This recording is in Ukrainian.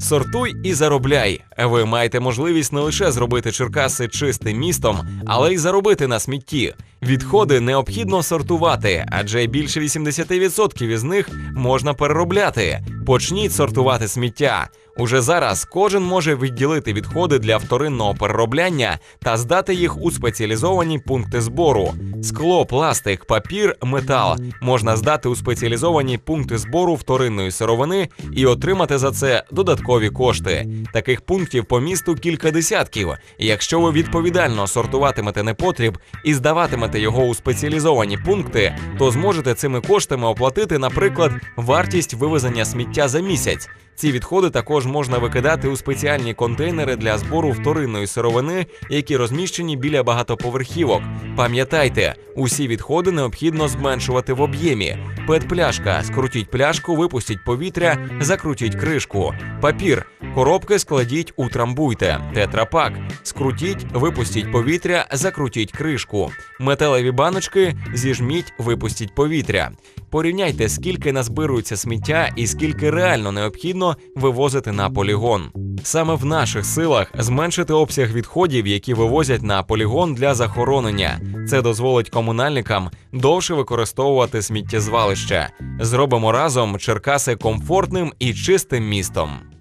Сортуй і заробляй. Ви маєте можливість не лише зробити Черкаси чистим містом, але й заробити на смітті. Відходи необхідно сортувати, адже більше 80% із них можна переробляти. Почніть сортувати сміття. Уже зараз кожен може відділити відходи для вторинного переробляння та здати їх у спеціалізовані пункти збору. Скло, пластик, папір, метал можна здати у спеціалізовані пункти збору вторинної сировини і отримати за це додаткові кошти. Таких пунктів по місту кілька десятків. Якщо ви відповідально сортуватимете непотріб і здаватимете його у спеціалізовані пункти, то зможете цими коштами оплатити, наприклад, вартість вивезення сміття за місяць. Ці відходи також можна викидати у спеціальні контейнери для збору вторинної сировини, які розміщені біля багатоповерхівок. Пам'ятайте, усі відходи необхідно зменшувати в об'ємі. Пет-пляшка, скрутіть пляшку, випустіть повітря, закрутіть кришку. Папір, коробки складіть, утрамбуйте. Тетрапак, скрутіть, випустіть повітря, закрутіть кришку. Металеві баночки зіжміть, випустіть повітря. Порівняйте, скільки назбирується сміття і скільки реально необхідно вивозити на полігон. Саме в наших силах зменшити обсяг відходів, які вивозять на полігон для захоронення. Це дозволить комунальникам довше використовувати сміттєзвалище. Зробимо разом Черкаси комфортним і чистим містом.